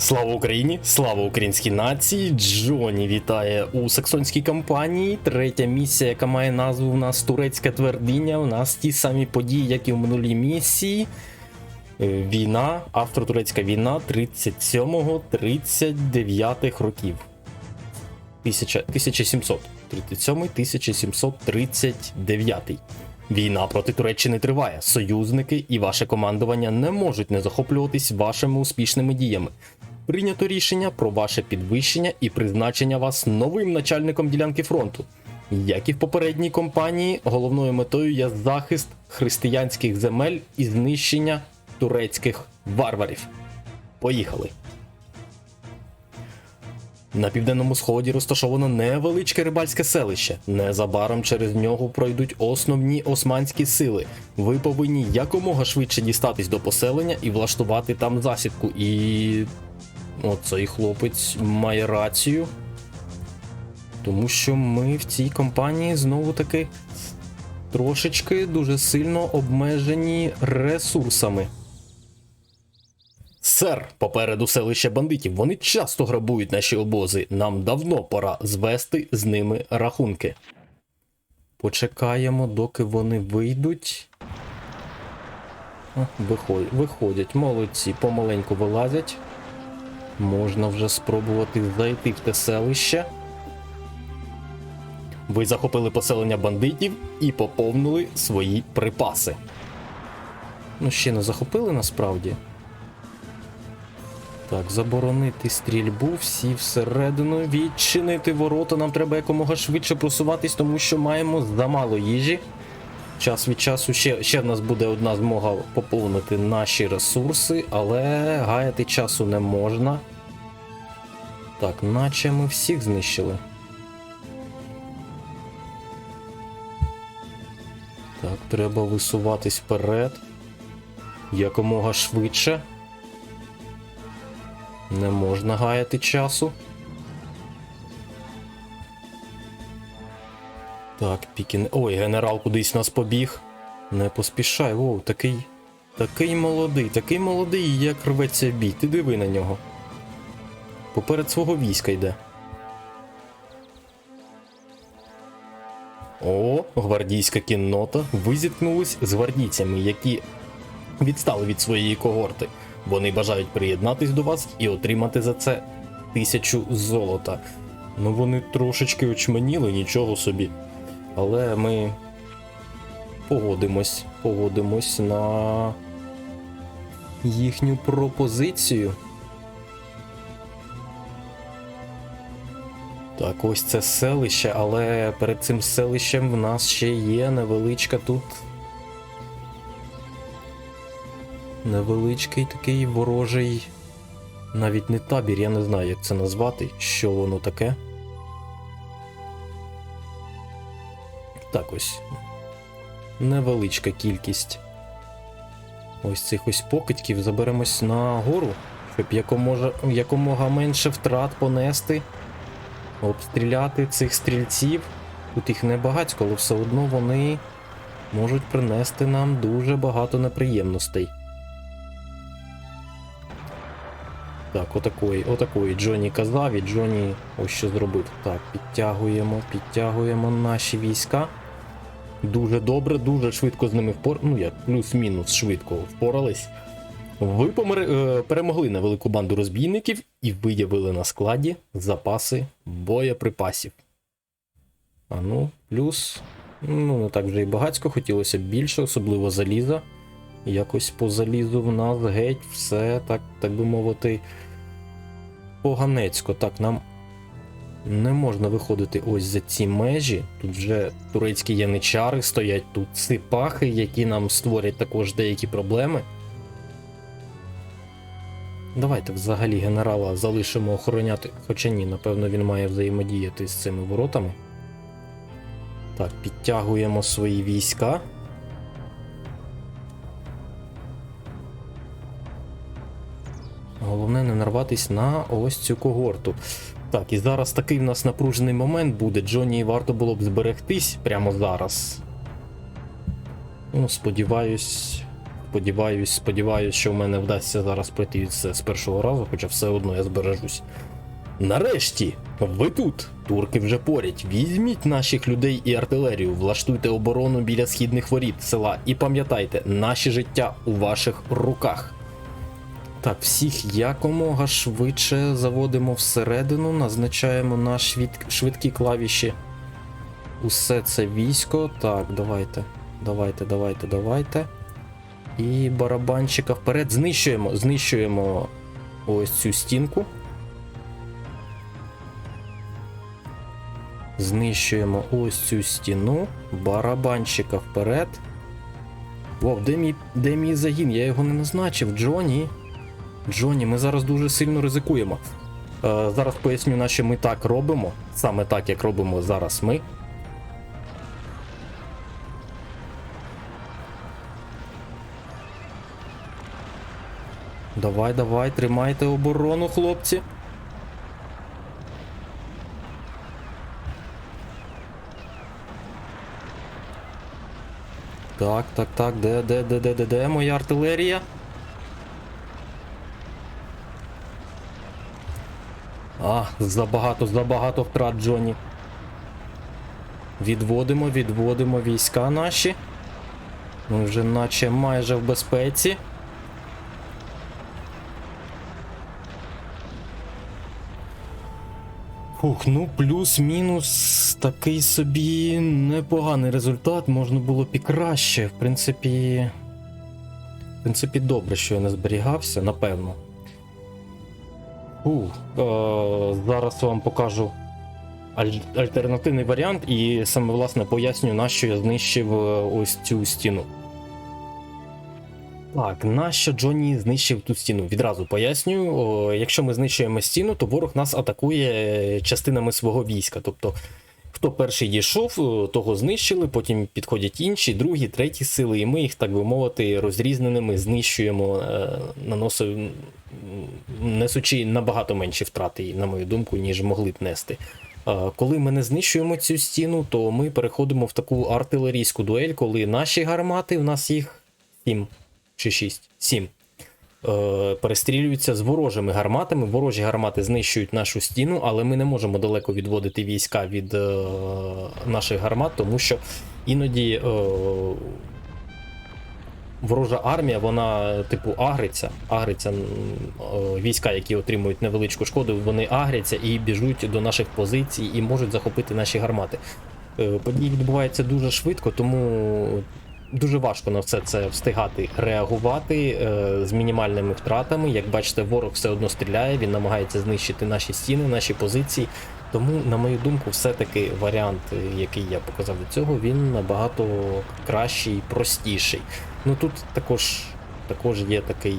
Слава Україні! Слава українській нації! Джоні вітає у саксонській кампанії. Третя місія, яка має назву у нас турецька твердиня. У нас ті самі події, як і в минулій місії. Е, Війна, австро-турецька війна 37-39 років. 1000 1700. 37-1739. Війна проти Туреччини триває. Союзники і ваше командування не можуть не захоплюватись вашими успішними діями. Прийнято рішення про ваше підвищення і призначення вас новим начальником ділянки фронту. Як і в попередній компанії, головною метою є захист християнських земель і знищення турецьких варварів. Поїхали! На південному сході розташовано невеличке рибальське селище. Незабаром через нього пройдуть основні османські сили. Ви повинні якомога швидше дістатись до поселення і влаштувати там засідку. І оцей хлопець має рацію. Тому що ми в цій компанії знову таки трошечки дуже сильно обмежені ресурсами. Сер, попереду селище бандитів. Вони часто грабують наші обози. Нам давно пора звести з ними рахунки. Почекаємо, доки вони вийдуть. Виходять, молодці, помаленьку вилазять. Можна вже спробувати зайти в те селище. Ви захопили поселення бандитів і поповнили свої припаси. Ну, ще не захопили насправді. Так, заборонити стрільбу, всі всередину, відчинити ворота. Нам треба якомога швидше просуватись, тому що маємо замало їжі. Час від часу ще, ще в нас буде одна змога поповнити наші ресурси, але гаяти часу не можна. Так, наче ми всіх знищили. Так, треба висуватись вперед. Якомога швидше. Не можна гаяти часу. Так, пікін. Ой, генерал кудись нас побіг. Не поспішай, воу, такий. Такий молодий, такий молодий, як рветься в бій. Ти диви на нього. Поперед свого війська йде. О, гвардійська кіннота. Ви зіткнулись з гвардійцями, які відстали від своєї когорти. Вони бажають приєднатись до вас і отримати за це тисячу золота. Ну вони трошечки очманіли, нічого собі. Але ми погодимось, погодимось на їхню пропозицію. Так, ось це селище, але перед цим селищем в нас ще є невеличка тут невеличкий такий ворожий. Навіть не табір, я не знаю, як це назвати, що воно таке. Так ось. Невеличка кількість. Ось цих ось покидьків заберемось на гору, щоб якомога, якомога менше втрат понести, обстріляти цих стрільців. Тут їх небагацько, але все одно вони можуть принести нам дуже багато неприємностей. Так, отакої, отакої Джоні казав і Джоні ось що зробив. Так, підтягуємо, підтягуємо наші війська. Дуже добре, дуже швидко з ними впор... Ну як, плюс-мінус швидко впорались. Ви помер... е, перемогли невелику банду розбійників і виявили на складі запаси боєприпасів. А ну, плюс. Ну, не так вже і багацько, хотілося б більше, особливо заліза. Якось по залізу в нас геть все, так, так би мовити, поганецько. Так, нам не можна виходити ось за ці межі. Тут вже турецькі яничари стоять, тут сипахи, які нам створять також деякі проблеми. Давайте взагалі генерала залишимо охороняти. Хоча ні, напевно, він має взаємодіяти з цими воротами. Так, підтягуємо свої війська. Головне не нарватись на ось цю когорту. Так, і зараз такий в нас напружений момент буде. Джоні варто було б зберегтись прямо зараз. Ну, сподіваюсь, Сподіваюсь, сподіваюсь, що в мене вдасться зараз пройти це з першого разу, хоча все одно я збережусь. Нарешті, ви тут. Турки вже поряд. Візьміть наших людей і артилерію, влаштуйте оборону біля східних воріт села і пам'ятайте, наше життя у ваших руках. Так, всіх якомога швидше заводимо всередину, назначаємо на швид- швидкі клавіші. Усе це військо. Так, давайте. Давайте, давайте, давайте. І барабанчика вперед. Знищуємо, знищуємо ось цю стінку. Знищуємо ось цю стіну. Барабанчика вперед. Вов, де мій, де мій загін? Я його не назначив. Джоні. Джоні, ми зараз дуже сильно ризикуємо. Е, зараз поясню, на що ми так робимо. Саме так, як робимо зараз ми. Давай, давай, тримайте оборону, хлопці. Так, так, так, де, де, де, де, де, де моя артилерія? А, забагато, забагато втрат Джоні. Відводимо, відводимо війська наші. Ми вже наче майже в безпеці. Фух, ну плюс-мінус такий собі непоганий результат. Можна було б і краще. В принципі. В принципі, добре, що я не зберігався, напевно. Фух, е- зараз вам покажу аль- альтернативний варіант, і саме власне поясню, на що я знищив е, ось цю стіну. Так, нащо Джонні знищив ту стіну? Відразу пояснюю. Якщо ми знищуємо стіну, то ворог нас атакує е, частинами свого війська. Тобто, хто перший дійшов, е, того знищили, потім підходять інші, другі, треті сили, і ми їх, так би мовити, розрізненими знищуємо, е, наносив, несучи набагато менші втрати, на мою думку, ніж могли б нести. Коли ми не знищуємо цю стіну, то ми переходимо в таку артилерійську дуель, коли наші гармати, у нас їх 7 чи 6, 7. Е, перестрілюються з ворожими гарматами. Ворожі гармати знищують нашу стіну, але ми не можемо далеко відводити війська від е, наших гармат, тому що іноді е, ворожа армія, вона типу агриться. Агриться війська, які отримують невеличку шкоду, вони агряться і біжуть до наших позицій і можуть захопити наші гармати. Події відбуваються дуже швидко, тому дуже важко на все це встигати реагувати е, з мінімальними втратами. Як бачите, ворог все одно стріляє, він намагається знищити наші стіни, наші позиції. Тому, на мою думку, все-таки варіант, е, який я показав до цього, він набагато кращий і простіший. Ну тут також, також є такий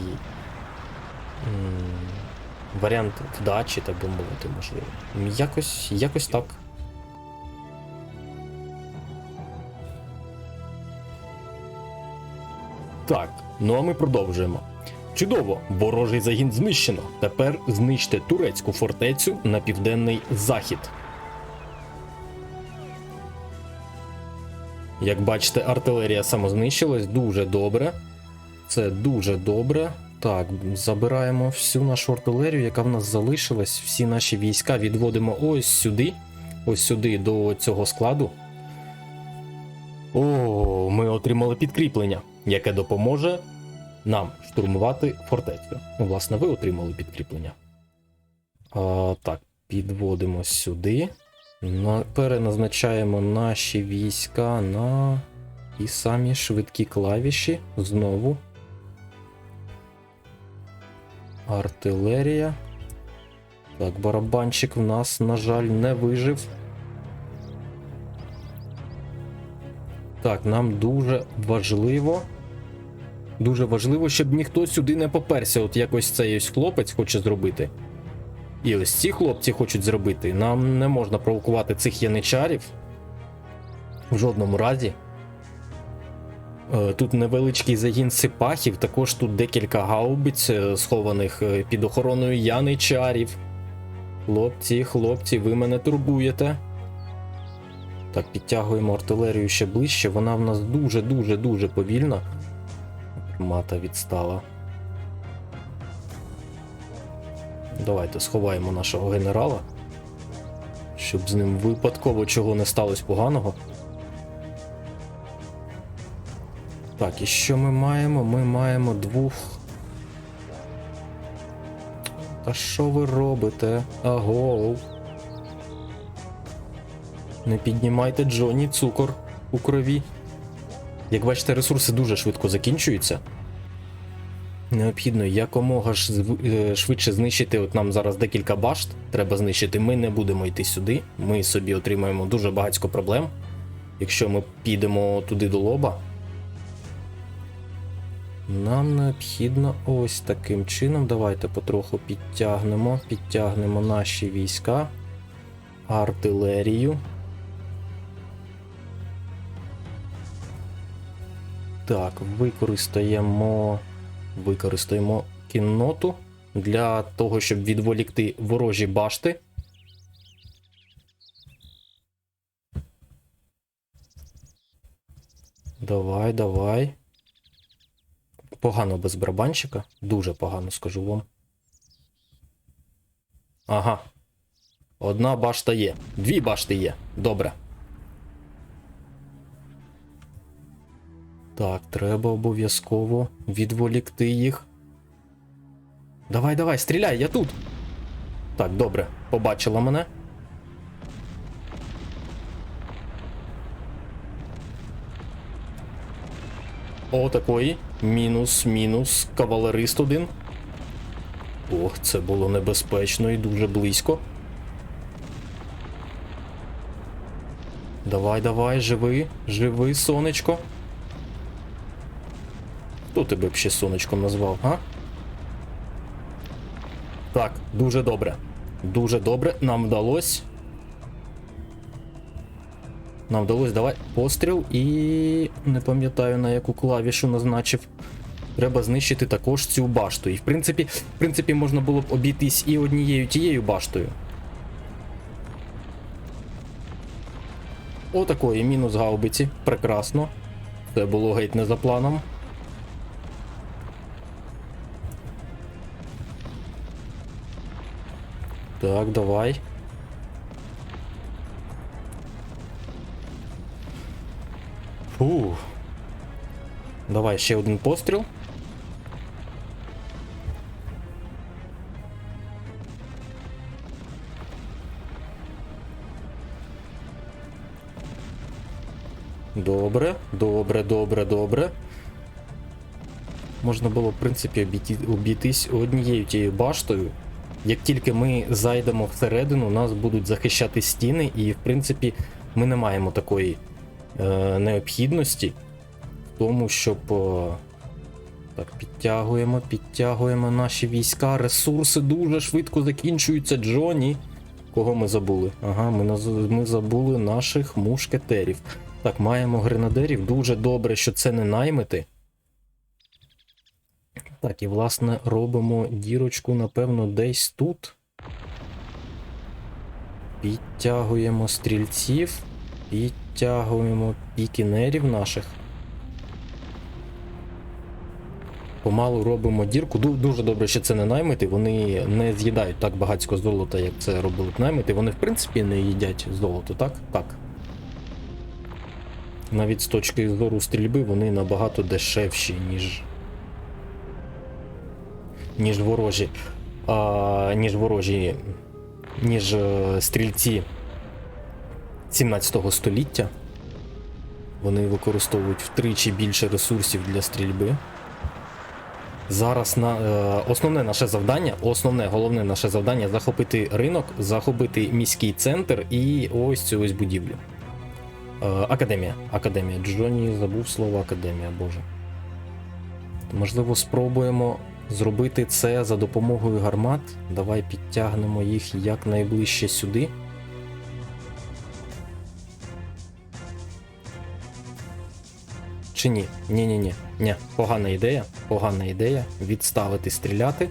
м, варіант вдачі, так би мовити, можливо. Якось, якось так. Так, ну а ми продовжуємо. Чудово, ворожий загін знищено. Тепер знищте турецьку фортецю на південний захід. Як бачите, артилерія самознищилась дуже добре. Це дуже добре. Так, забираємо всю нашу артилерію, яка в нас залишилась. Всі наші війська відводимо ось сюди. Ось сюди до цього складу. О, ми отримали підкріплення, яке допоможе нам штурмувати фортецю. Ну, власне, ви отримали підкріплення. А, так, підводимо сюди. На, переназначаємо наші війська на ті самі швидкі клавіші. Знову. Артилерія. Так, барабанчик в нас, на жаль, не вижив. Так, нам дуже важливо. Дуже важливо, щоб ніхто сюди не поперся. От якось цей ось хлопець хоче зробити. І ось ці хлопці хочуть зробити. Нам не можна провокувати цих яничарів. В жодному разі. Е, Тут невеличкий загін сипахів, також тут декілька гаубиць, е, схованих е, під охороною яничарів. Хлопці, хлопці, ви мене турбуєте. Так, підтягуємо артилерію ще ближче. Вона в нас дуже-дуже-дуже повільна. Мата відстала. Давайте сховаємо нашого генерала. Щоб з ним випадково чого не сталося поганого. Так, і що ми маємо? Ми маємо двох. Та що ви робите? Агоу. Не піднімайте Джоні цукор у крові. Як бачите, ресурси дуже швидко закінчуються. Необхідно якомога е, швидше знищити. От нам зараз декілька башт треба знищити. Ми не будемо йти сюди. Ми собі отримаємо дуже багатько проблем. Якщо ми підемо туди до лоба. Нам необхідно ось таким чином. Давайте потроху підтягнемо, підтягнемо наші війська, артилерію. Так, використаємо, використаємо кінноту для того, щоб відволікти ворожі башти. Давай, давай. Погано без барабанщика. Дуже погано, скажу вам. Ага. Одна башта є. Дві башти є. Добре. Так, треба обов'язково відволікти їх. Давай, давай, стріляй, я тут. Так, добре, побачила мене. О, такої. Мінус, мінус, кавалерист один. Ох, це було небезпечно і дуже близько. Давай, давай, живи, живи, сонечко. Хто тебе б ще сонечком назвав, а? Так, дуже добре. Дуже добре, нам вдалося. Нам вдалося, давай постріл і не пам'ятаю на яку клавішу назначив. Треба знищити також цю башту. І в принципі, в принципі, можна було б обійтись і однією тією баштою. Отакої мінус гаубиці. Прекрасно. Це було геть не за планом. Так, давай. Фу. Давай ще один постріл. Добре, добре, добре, добре. Можна було, в принципі, обійти, обійтись однією тією баштою. Як тільки ми зайдемо всередину, нас будуть захищати стіни, і, в принципі, ми не маємо такої е, необхідності в тому, щоб. Е, так, підтягуємо, підтягуємо наші війська. Ресурси дуже швидко закінчуються, Джоні. Кого ми забули? Ага, ми, ми забули наших мушкетерів. Так, маємо гренадерів. Дуже добре, що це не наймити. Так, і власне робимо дірочку, напевно, десь тут. Підтягуємо стрільців, підтягуємо пікінерів наших. Помалу робимо дірку. Дуже добре, що це не наймити. Вони не з'їдають так багатько золота, як це робили б наймити. Вони, в принципі, не їдять золото, так? Так. Навіть з точки зору стрільби вони набагато дешевші, ніж. Ніж ворожі. А, ніж ворожі. ніж е, стрільці 17 століття. Вони використовують втричі більше ресурсів для стрільби. Зараз на е, основне наше завдання, основне головне наше завдання захопити ринок, захопити міський центр і ось цю ось будівлю. Е, академія. Академія. Джоні забув слово академія, боже. Можливо, спробуємо зробити це за допомогою гармат. Давай підтягнемо їх якнайближче сюди. Чи ні? Ні, ні, погана ідея. Погана ідея. Відставити стріляти.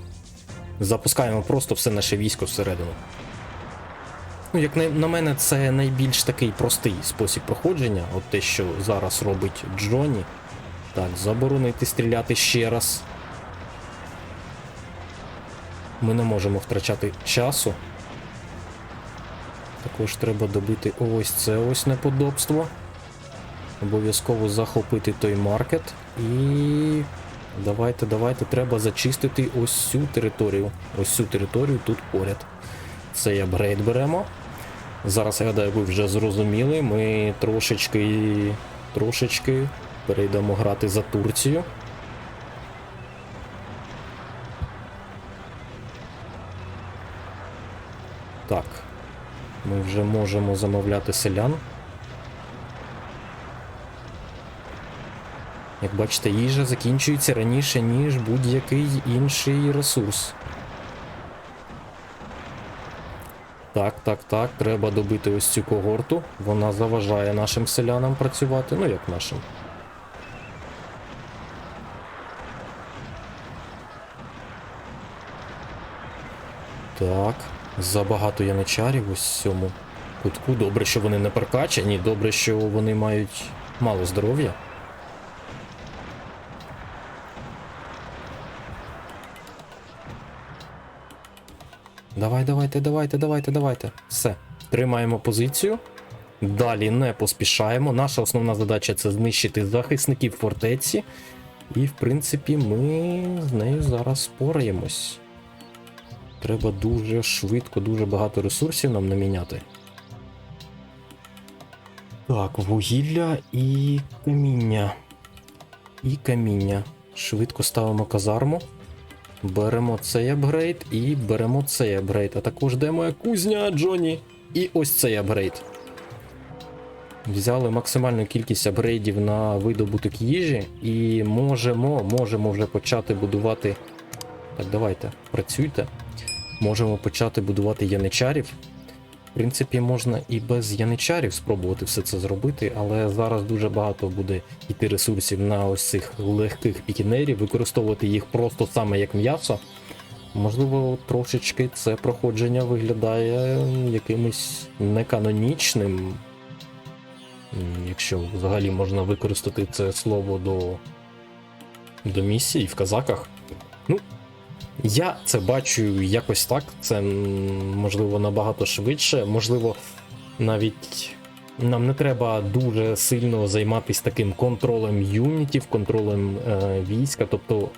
Запускаємо просто все наше військо всередину. Ну, як на, на мене, це найбільш такий простий спосіб проходження. От те, що зараз робить Джоні. Так, заборонити стріляти ще раз. Ми не можемо втрачати часу. Також треба добити ось це ось неподобство. Обов'язково захопити той маркет. І давайте, давайте, треба зачистити ось цю територію. Ось цю територію тут поряд. Цей апгрейд беремо. Зараз, я гадаю, ви вже зрозуміли. Ми трошечки, трошечки перейдемо грати за Турцію. Так. Ми вже можемо замовляти селян. Як бачите, їжа закінчується раніше, ніж будь-який інший ресурс. Так, так, так, треба добити ось цю когорту. Вона заважає нашим селянам працювати. Ну як нашим. Так, забагато яничарів ось цьому кутку. Добре, що вони не прокачані, добре, що вони мають мало здоров'я. Давай, давайте, давайте, давайте, давайте. Все. Тримаємо позицію. Далі не поспішаємо. Наша основна задача це знищити захисників фортеці. І, в принципі, ми з нею зараз спораємось. Треба дуже швидко, дуже багато ресурсів нам наміняти. Так, вугілля і каміння. І каміння. Швидко ставимо казарму. Беремо цей апгрейд і беремо цей апгрейд. А також де моя кузня, Джоні. І ось цей апгрейд. Взяли максимальну кількість апгрейдів на видобуток їжі і можемо, можемо вже почати будувати. Так, давайте, працюйте. Можемо почати будувати яничарів. В принципі, можна і без яничарів спробувати все це зробити, але зараз дуже багато буде йти ресурсів на ось цих легких пікінерів, використовувати їх просто саме як м'ясо. Можливо, трошечки це проходження виглядає якимось неканонічним. Якщо взагалі можна використати це слово до, до місії в казаках. Я це бачу якось так. Це можливо набагато швидше. Можливо, навіть нам не треба дуже сильно займатися таким контролем юнітів, контролем е, війська. Тобто,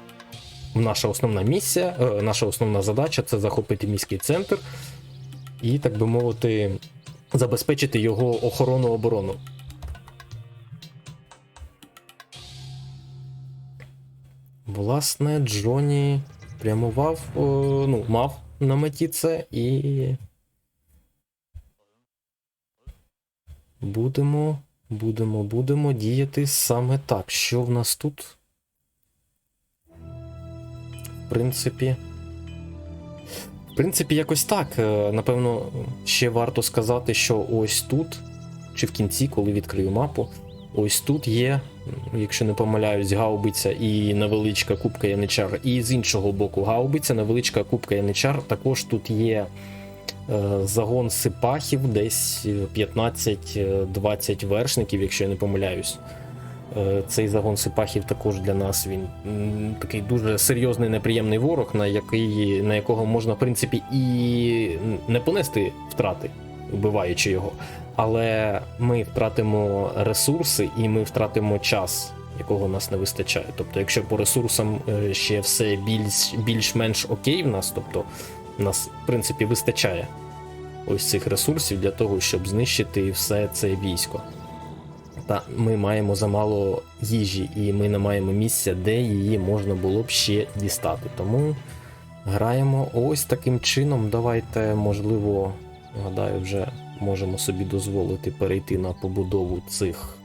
наша основна місія, е, наша основна задача це захопити міський центр і, так би мовити, забезпечити його охорону оборону. Власне, Джоні прямував, ну, мав на меті це і. Будемо, будемо, будемо діяти саме так. Що в нас тут? В принципі. В принципі, якось так. Е, Напевно, ще варто сказати, що ось тут, чи в кінці, коли відкрию мапу, ось тут є, якщо не помиляюсь, гаубиця і невеличка кубка яничар. І з іншого боку, гаубиця, невеличка кубка яничар. Також тут є е, загон сипахів, десь 15-20 вершників, якщо я не помиляюсь. Е, Цей загон сипахів також для нас він такий дуже серйозний неприємний ворог, на який, на якого можна, в принципі, і не понести втрати, вбиваючи його. Але ми втратимо ресурси і ми втратимо час, якого нас не вистачає. Тобто, якщо по ресурсам е, ще все більш, більш-менш окей в нас, тобто нас, в принципі, вистачає ось цих ресурсів для того, щоб знищити все це військо. Та ми маємо замало їжі, і ми не маємо місця, де її можна було б ще дістати. Тому граємо ось таким чином. Давайте, можливо, гадаю, вже можемо собі дозволити перейти на побудову цих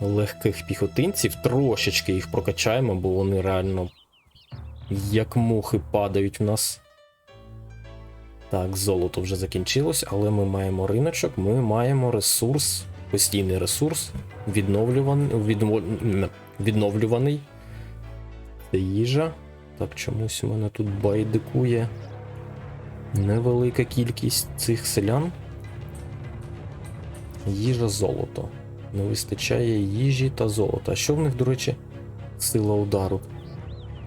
легких піхотинців. Трошечки їх прокачаємо, бо вони реально як мухи падають в нас. Так, золото вже закінчилось, але ми маємо риночок, ми маємо ресурс, постійний ресурс, відновлюваний, відмо- відновлюваний. Це їжа. Так, чомусь у мене тут байдикує невелика кількість цих селян. Їжа золото. Не вистачає їжі та золота. А що в них, до речі, сила удару?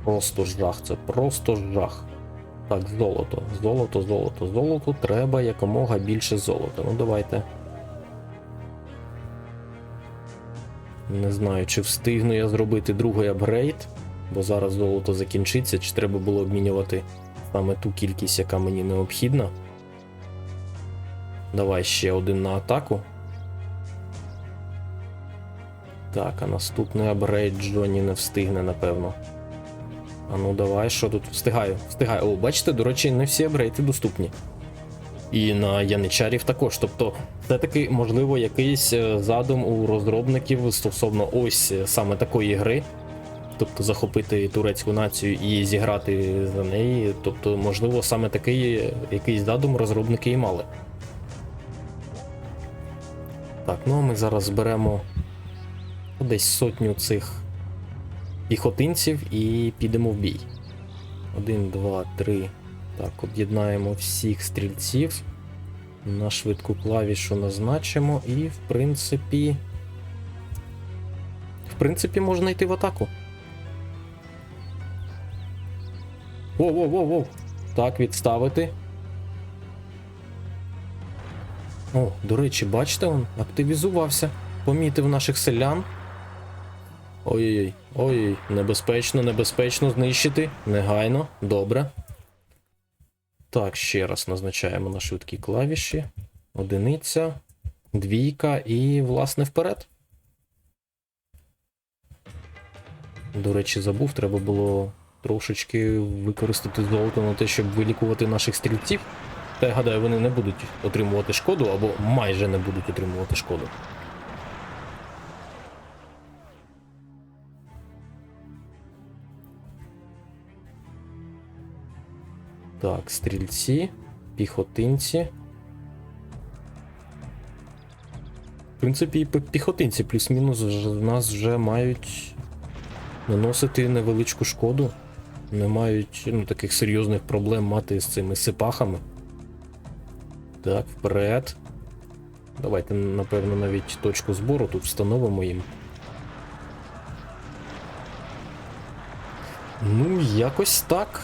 Просто жах, це просто жах. Так, золото, золото, золото, золото. Треба якомога більше золота. Ну давайте. Не знаю, чи встигну я зробити другий апгрейд, бо зараз золото закінчиться, чи треба було обмінювати саме ту кількість, яка мені необхідна. Давай ще один на атаку. Так, а наступний апгрейд Джонні не встигне, напевно. А ну давай, що тут? Встигаю, встигаю. О, бачите, до речі, не всі апгрейди доступні. І на яничарів також. Тобто, все-таки, можливо, якийсь е, задум у розробників стосовно ось е, саме такої гри. Тобто захопити турецьку націю і зіграти за неї. Тобто, можливо, саме такий якийсь задум розробники і мали. Так, ну а ми зараз зберемо десь сотню цих піхотинців і підемо в бій. Один, два, три. Так, об'єднаємо всіх стрільців. На швидку клавішу назначимо і, в принципі. В принципі, можна йти в атаку. Воу-воу-воу-воу. Так, відставити. О, до речі, бачите, він активізувався. Помітив наших селян. Ой-ой-ой, ой, небезпечно, небезпечно знищити. Негайно, добре. Так, ще раз назначаємо на швидкі клавіші. Одиниця, двійка і, власне, вперед. До речі, забув, треба було трошечки використати золото на те, щоб вилікувати наших стрільців. Та я гадаю, вони не будуть отримувати шкоду або майже не будуть отримувати шкоду. Так, стрільці, піхотинці. В принципі, і пі- піхотинці плюс-мінус в нас вже мають наносити невеличку шкоду. Не мають ну, таких серйозних проблем мати з цими сипахами. Так, вперед. Давайте, напевно, навіть точку збору тут встановимо їм. Ну, якось так.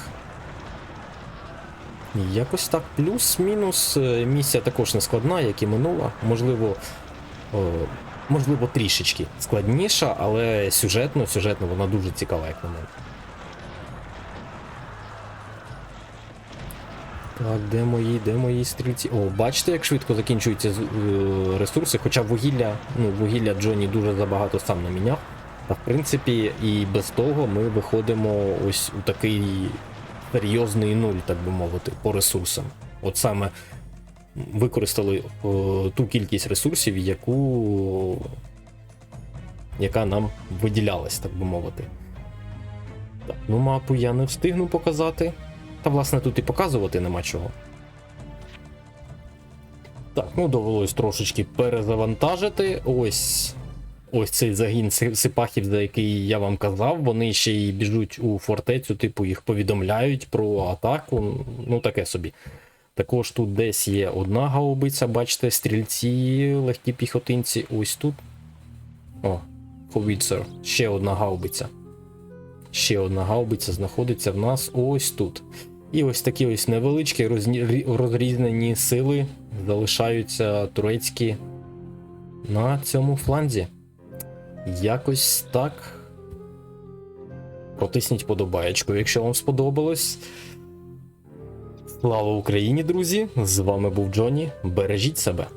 Якось так. Плюс-мінус е, місія також не складна, як і минула. Можливо, о, можливо, трішечки складніша, але сюжетно, сюжетно вона дуже цікава, як на мене. Так, де мої, де мої стрільці? О, бачите, як швидко закінчуються е, ресурси, хоча вугілля, ну, вугілля Джоні дуже забагато сам наміняв. Та в принципі, і без того ми виходимо ось у такий серйозний нуль, так би мовити, по ресурсам. От саме використали е, ту кількість ресурсів, яку. яка нам виділялась, так би мовити. Так, ну мапу я не встигну показати. Та, власне, тут і показувати нема чого. Так, ну довелось трошечки перезавантажити. Ось. Ось цей загін сипахів, за який я вам казав, вони ще й біжуть у фортецю, типу їх повідомляють про атаку. Ну, таке собі. Також тут десь є одна гаубиця, бачите, стрільці, легкі піхотинці. Ось тут. О, Ховіцер. Ще одна гаубиця. Ще одна гаубиця знаходиться в нас ось тут. І ось такі ось невеличкі розрізнені сили залишаються турецькі на цьому фланзі. Якось так. Протисніть подобаєчку, якщо вам сподобалось. Слава Україні, друзі! З вами був Джоні. Бережіть себе.